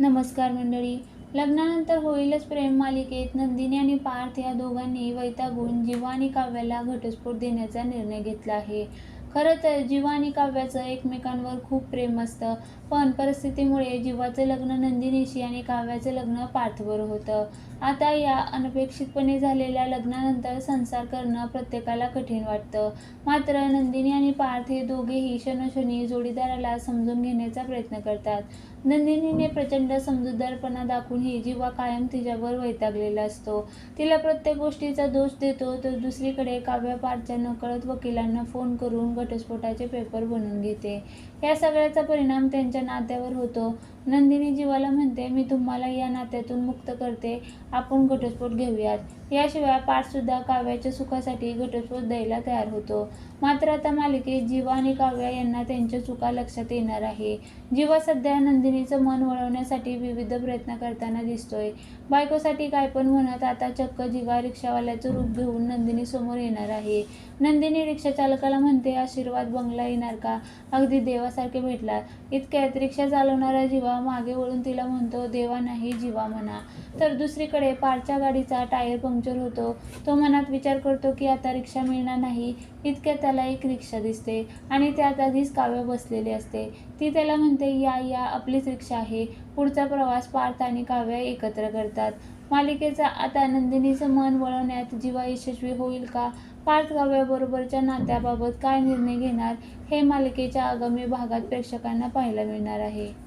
नमस्कार मंडळी. लग्नानंतर होईलच प्रेम मालिकेत नंदिनी आणि पार्थ या दोघांनी वैतागून जीवा आणि काव्याला घटस्फोट देण्याचा निर्णय घेतला आहे. खरं तर जीवा आणि काव्याचं एकमेकांवर खूप प्रेम असतं. पण परिस्थितीमुळे जीवाचं लग्न नंदिनीशी आणि काव्याचं लग्न पार्थवर होतं. आता या अनपेक्षितपणे झालेल्या लग्नानंतर संसार करणं प्रत्येकाला कठीण वाटतं. मात्र नंदिनी आणि पार्थ हे दोघेही क्षणक्षणी जोडीदाराला समजून घेण्याचा प्रयत्न करतात. नंदिनीने प्रचंड समजूतदारपणा दाखवूनही जीवा कायम तिच्यावर वैतागलेला असतो. तिला प्रत्येक गोष्टीचा दोष देतो तर दुसरीकडे काव्य पार्थच्या नकळत वकिलांना फोन करून घटस्फोटाचे पेपर बनवून घेते. या सगळ्याचा परिणाम त्यांच्या नात्यावर होतो. नंदिनी जीवाला म्हणते मी तुम्हाला या नात्यातून मुक्त करते. आपण घटस्फोट घेऊयात. याशिवाय पाठसुद्धा काव्याच्या सुखासाठी घटस्फोट द्यायला तयार होतो. मात्र आता मालिकेत जीवा आणि काव्या यांना त्यांच्या चुका लक्षात येणार आहे. जीवा सध्या नंदिनीचं मन वळवण्यासाठी विविध प्रयत्न करताना दिसतोय. बायकोसाठी काय पण म्हणत आता चक्क जीवा रिक्षावाल्याचं रूप घेऊन नंदिनी समोर येणार आहे. नंदिनी रिक्षा चालकाला म्हणते आशीर्वाद बंगला येणार का? अगदी देवासारखे भेटला. इतक्यात रिक्षा चालवणारा जीवा मागे वळून तिला म्हणतो देवा नाही जीवा म्हणा. तर दुसरीकडे पारच्या गाडीचा टायर पंक्चर होतो. तो मनात विचार करतो की आता रिक्षा मिळणार नाही. इतक्यात त्याला एक रिक्षा दिसते आणि त्यात आधीच काव्य बसलेली असते. ती त्याला म्हणते या या आपलीच रिक्षा आहे. पुढचा प्रवास पार्थ आणि काव्य एकत्र करतात. मालिकेचा आता नंदिनीचं मन वळवण्यात जीवा यशस्वी होईल का? पार्थ काव्याबरोबरच्या नात्याबाबत काय निर्णय घेणार हे मालिकेच्या आगामी भागात प्रेक्षकांना पाहायला मिळणार आहे.